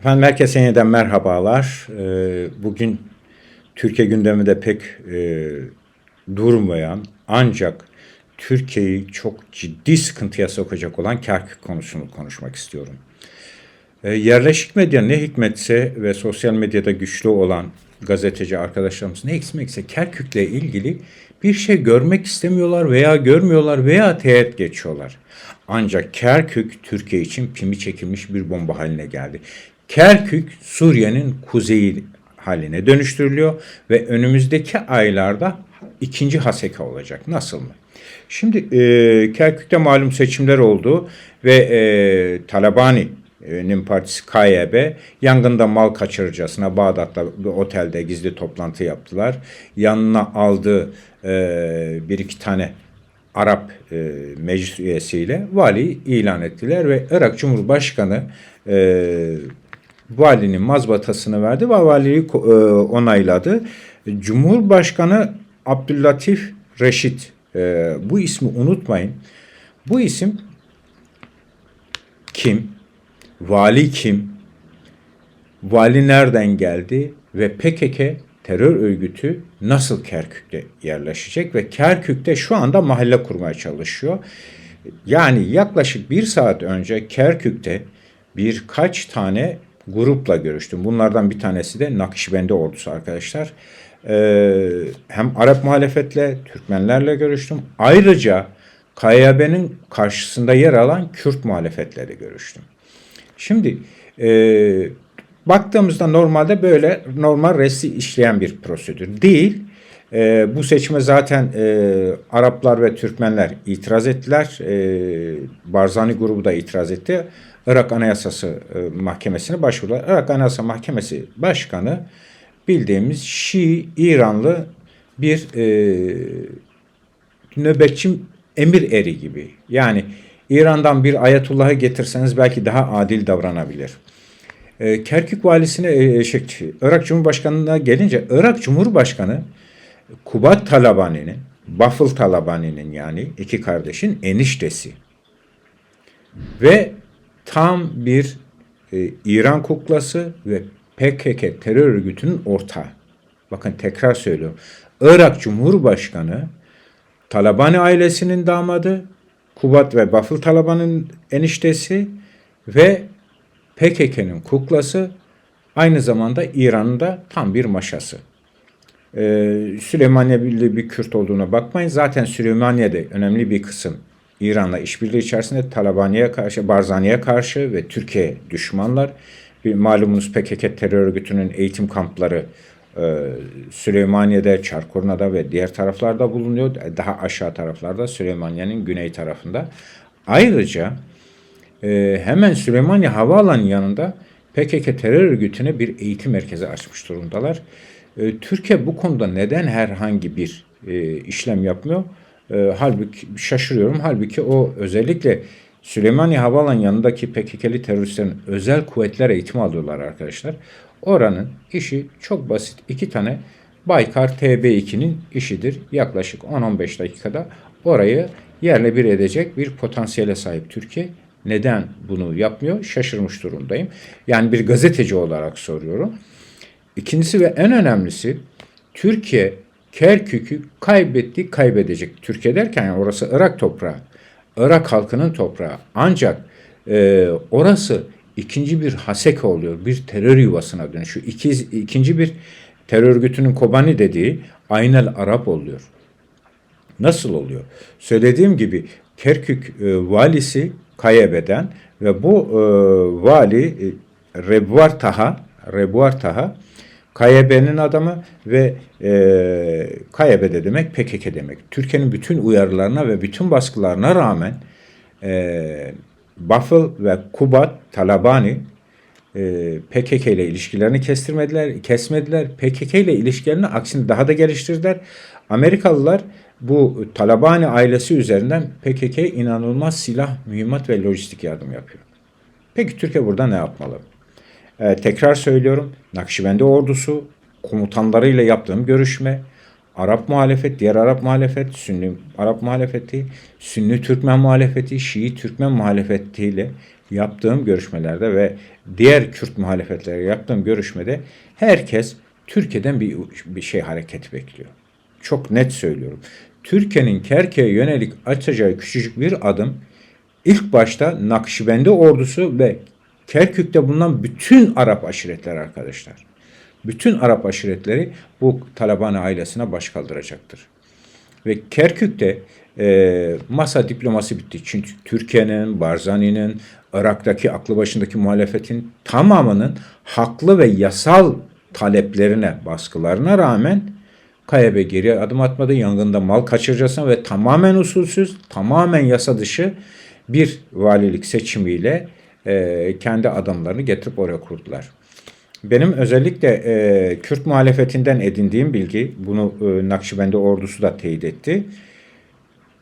Efendim herkese yeniden merhabalar. Ee, Bugün Türkiye gündeminde pek e, durmayan ancak Türkiye'yi çok ciddi sıkıntıya sokacak olan Kerkük konusunu konuşmak istiyorum. Ee, Yerleşik medya ne hikmetse ve sosyal medyada güçlü olan gazeteci arkadaşlarımız ne eksimekse Kerkük'le ilgili bir şey görmek istemiyorlar veya görmüyorlar veya teğet geçiyorlar. Ancak Kerkük Türkiye için pimi çekilmiş bir bomba haline geldi. Kerkük Suriye'nin kuzeyi haline dönüştürülüyor ve önümüzdeki aylarda ikinci Haseka olacak. Nasıl mı? Şimdi e, Kerkük'te malum seçimler oldu ve e, Talabani'nin partisi KYB yangında mal kaçırıcısına Bağdat'ta bir otelde gizli toplantı yaptılar. Yanına aldığı e, bir iki tane Arap e, meclis üyesiyle vali ilan ettiler ve Irak Cumhurbaşkanı e, valinin mazbatasını verdi ve valiyi e, onayladı. Cumhurbaşkanı Abdüllatif Reşit e, bu ismi unutmayın. Bu isim kim? Vali kim? Vali nereden geldi? Ve PKK terör örgütü nasıl Kerkük'te yerleşecek? Ve Kerkük'te şu anda mahalle kurmaya çalışıyor. Yani yaklaşık bir saat önce Kerkük'te birkaç tane grupla görüştüm. Bunlardan bir tanesi de Nakşibendi ordusu arkadaşlar. Ee, hem Arap muhalefetle, Türkmenlerle görüştüm. Ayrıca KYB'nin karşısında yer alan Kürt muhalefetle de görüştüm. Şimdi e, baktığımızda normalde böyle normal resti işleyen bir prosedür değil. E, bu seçime zaten e, Araplar ve Türkmenler itiraz ettiler. E, Barzani grubu da itiraz etti. Irak Anayasası e, Mahkemesi'ne başvurdular. Irak Anayasa Mahkemesi Başkanı bildiğimiz Şii İranlı bir e, nöbetçi emir eri gibi. Yani İran'dan bir ayetullahı getirseniz belki daha adil davranabilir. E, Kerkük valisine, e, şey, Irak Cumhurbaşkanı'na gelince Irak Cumhurbaşkanı Kubat Talabani'nin, Bafıl Talabani'nin yani iki kardeşin eniştesi. Ve tam bir e, İran kuklası ve PKK terör örgütünün ortağı. Bakın tekrar söylüyorum. Irak Cumhurbaşkanı Talabani ailesinin damadı, Kubat ve Bafıl Taliban'ın eniştesi ve PKK'nın kuklası aynı zamanda İran'ın da tam bir maşası. Ee, bir Kürt olduğuna bakmayın. Zaten Süleymaniye'de önemli bir kısım İran'la işbirliği içerisinde Talabani'ye karşı, Barzani'ye karşı ve Türkiye düşmanlar. Bir malumunuz PKK terör örgütünün eğitim kampları e, Süleymaniye'de, Çarkurna'da ve diğer taraflarda bulunuyor. Daha aşağı taraflarda Süleymaniye'nin güney tarafında. Ayrıca e, hemen Süleymaniye Havaalanı yanında PKK terör örgütüne bir eğitim merkezi açmış durumdalar. E, Türkiye bu konuda neden herhangi bir e, işlem yapmıyor? E, halbuki şaşırıyorum. Halbuki o özellikle Süleymaniye Havaalanı yanındaki PKK'li teröristlerin özel kuvvetler eğitimi alıyorlar arkadaşlar. Oranın işi çok basit. İki tane Baykar TB2'nin işidir. Yaklaşık 10-15 dakikada orayı yerle bir edecek bir potansiyele sahip Türkiye. Neden bunu yapmıyor? Şaşırmış durumdayım. Yani bir gazeteci olarak soruyorum. İkincisi ve en önemlisi Türkiye Kerkük'ü kaybetti, kaybedecek. Türkiye derken yani orası Irak toprağı. Irak halkının toprağı. Ancak e, orası ikinci bir Haseka oluyor. Bir terör yuvasına dönüşüyor. İki, ikinci bir terör örgütünün Kobani dediği Aynel Arap oluyor. Nasıl oluyor? Söylediğim gibi Kerkük e, valisi Kayebe'den ve bu e, vali e, Rebuar Taha, Taha KYB'nin adamı ve e, KYB de demek PKK demek. Türkiye'nin bütün uyarılarına ve bütün baskılarına rağmen e, Bafıl ve Kubat Talabani e, PKK ile ilişkilerini kestirmediler, kesmediler. PKK ile ilişkilerini aksine daha da geliştirdiler. Amerikalılar bu Talabani ailesi üzerinden PKK inanılmaz silah, mühimmat ve lojistik yardım yapıyor. Peki Türkiye burada ne yapmalı? Ee, tekrar söylüyorum. Nakşibendi ordusu komutanlarıyla yaptığım görüşme Arap muhalefet, diğer Arap muhalefet, Sünni Arap muhalefeti, Sünni Türkmen muhalefeti, Şii Türkmen muhalefetiyle yaptığım görüşmelerde ve diğer Kürt muhalefetlere yaptığım görüşmede herkes Türkiye'den bir, bir şey hareket bekliyor. Çok net söylüyorum. Türkiye'nin Kerke'ye yönelik atacağı küçücük bir adım ilk başta Nakşibendi ordusu ve Kerkük'te bulunan bütün Arap aşiretler arkadaşlar. Bütün Arap aşiretleri bu Taliban ailesine baş kaldıracaktır. Ve Kerkük'te e, masa diploması bitti. Çünkü Türkiye'nin, Barzani'nin, Irak'taki aklı başındaki muhalefetin tamamının haklı ve yasal taleplerine, baskılarına rağmen KYB geri adım atmadı. Yangında mal kaçırıcısına ve tamamen usulsüz, tamamen yasa dışı bir valilik seçimiyle e, kendi adamlarını getirip oraya kurdular. Benim özellikle e, Kürt muhalefetinden edindiğim bilgi, bunu e, Nakşibendi ordusu da teyit etti.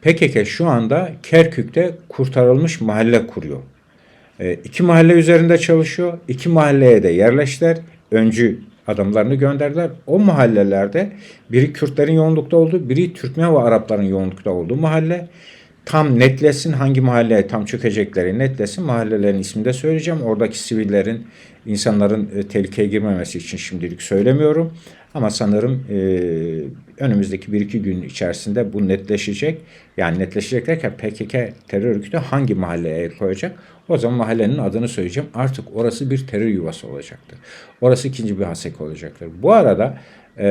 PKK şu anda Kerkük'te kurtarılmış mahalle kuruyor. E, iki mahalle üzerinde çalışıyor. İki mahalleye de yerleştiler. Öncü adamlarını gönderdiler. O mahallelerde biri Kürtlerin yoğunlukta olduğu, biri Türkmen ve Arapların yoğunlukta olduğu mahalle. Tam netlesin hangi mahalleye tam çökecekleri netlesin. Mahallelerin ismini de söyleyeceğim. Oradaki sivillerin, insanların e, tehlikeye girmemesi için şimdilik söylemiyorum. Ama sanırım e, önümüzdeki bir iki gün içerisinde bu netleşecek. Yani netleşecek derken PKK terör örgütü hangi mahalleye koyacak? O zaman mahallenin adını söyleyeceğim. Artık orası bir terör yuvası olacaktır. Orası ikinci bir hasek olacaktır. Bu arada e,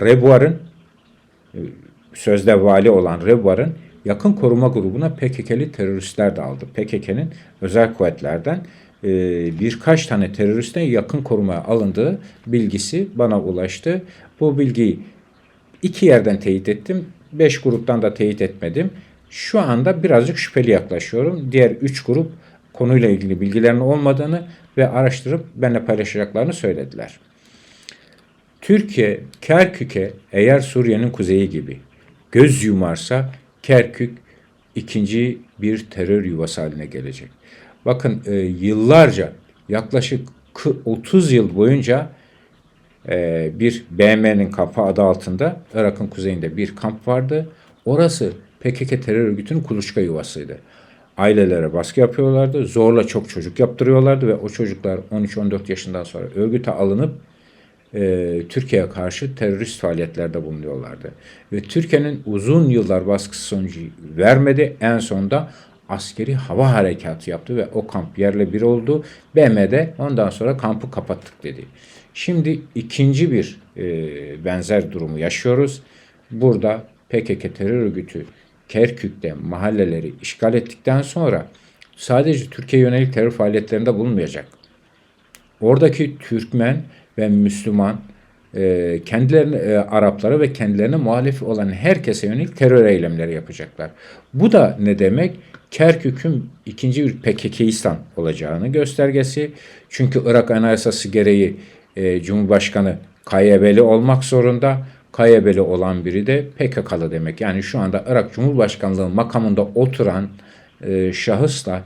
Rebuar'ın e, sözde vali olan Rebuar'ın yakın koruma grubuna PKK'li teröristler de aldı. PKK'nin özel kuvvetlerden e, birkaç tane teröristten yakın korumaya alındığı bilgisi bana ulaştı. Bu bilgiyi iki yerden teyit ettim. Beş gruptan da teyit etmedim. Şu anda birazcık şüpheli yaklaşıyorum. Diğer üç grup konuyla ilgili bilgilerin olmadığını ve araştırıp benimle paylaşacaklarını söylediler. Türkiye Kerkük'e eğer Suriye'nin kuzeyi gibi göz yumarsa Kerkük ikinci bir terör yuvası haline gelecek. Bakın e, yıllarca yaklaşık 30 yıl boyunca e, bir BM'nin kampı adı altında Irak'ın kuzeyinde bir kamp vardı. Orası PKK terör örgütünün kuluçka yuvasıydı. Ailelere baskı yapıyorlardı. Zorla çok çocuk yaptırıyorlardı ve o çocuklar 13-14 yaşından sonra örgüte alınıp e, Türkiye'ye karşı terörist faaliyetlerde bulunuyorlardı. Ve Türkiye'nin uzun yıllar baskısı sonucu vermedi. En sonunda askeri hava harekatı yaptı ve o kamp yerle bir oldu. BM'de ondan sonra kampı kapattık dedi. Şimdi ikinci bir e, benzer durumu yaşıyoruz. Burada PKK terör örgütü Kerkük'te mahalleleri işgal ettikten sonra sadece Türkiye yönelik terör faaliyetlerinde bulunmayacak. Oradaki Türkmen ve Müslüman e, kendilerine e, Araplara ve kendilerine muhalif olan herkese yönelik terör eylemleri yapacaklar. Bu da ne demek? Kerkük'ün ikinci bir PKK'istan olacağını göstergesi. Çünkü Irak Anayasası gereği e, Cumhurbaşkanı KYB'li olmak zorunda. KYB'li olan biri de PKK'lı demek. Yani şu anda Irak Cumhurbaşkanlığı makamında oturan e, şahısla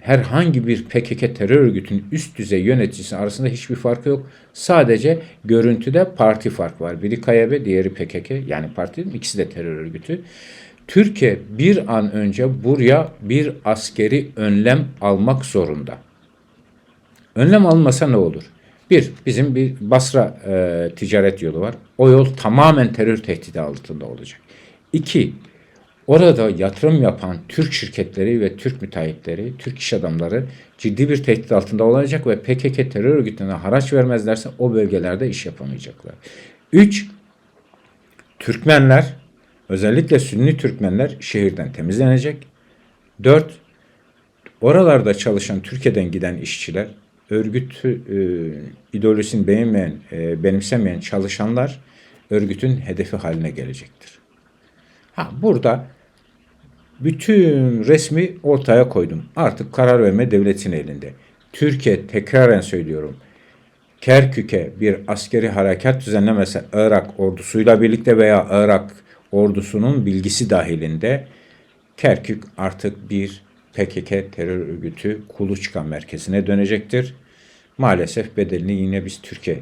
herhangi bir PKK terör örgütünün üst düzey yöneticisi arasında hiçbir fark yok. Sadece görüntüde parti fark var. Biri KYB, diğeri PKK. Yani parti ikisi de terör örgütü. Türkiye bir an önce buraya bir askeri önlem almak zorunda. Önlem almasa ne olur? Bir, bizim bir Basra e, ticaret yolu var. O yol tamamen terör tehdidi altında olacak. İki, orada yatırım yapan Türk şirketleri ve Türk müteahhitleri, Türk iş adamları ciddi bir tehdit altında olacak ve PKK terör örgütlerine haraç vermezlerse o bölgelerde iş yapamayacaklar. Üç, Türkmenler, özellikle Sünni Türkmenler şehirden temizlenecek. Dört, oralarda çalışan Türkiye'den giden işçiler örgüt e, ideolojisini beğenmeyen, e, benimsemeyen çalışanlar örgütün hedefi haline gelecektir. Ha burada bütün resmi ortaya koydum. Artık karar verme devletin elinde. Türkiye tekraren söylüyorum. Kerkük'e bir askeri harekat düzenlemese Irak ordusuyla birlikte veya Irak ordusunun bilgisi dahilinde Kerkük artık bir PKK terör örgütü kuluçka merkezine dönecektir. Maalesef bedelini yine biz Türkiye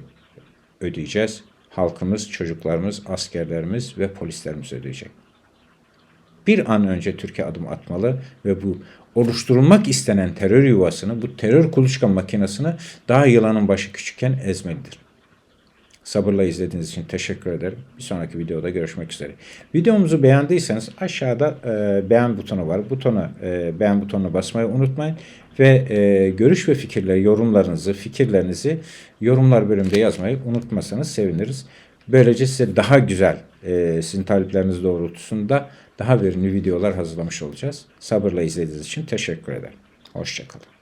ödeyeceğiz. halkımız, çocuklarımız, askerlerimiz ve polislerimiz ödeyecek. Bir an önce Türkiye adım atmalı ve bu oluşturulmak istenen terör yuvasını, bu terör kuluçka makinesini daha yılanın başı küçükken ezmelidir. Sabırla izlediğiniz için teşekkür ederim. Bir sonraki videoda görüşmek üzere. Videomuzu beğendiyseniz aşağıda e, beğen butonu var. Butona e, beğen butonuna basmayı unutmayın ve e, görüş ve fikirleri, yorumlarınızı, fikirlerinizi yorumlar bölümünde yazmayı unutmasanız seviniriz. Böylece size daha güzel, e, sizin talepleriniz doğrultusunda daha verimli videolar hazırlamış olacağız. Sabırla izlediğiniz için teşekkür ederim. Hoşçakalın.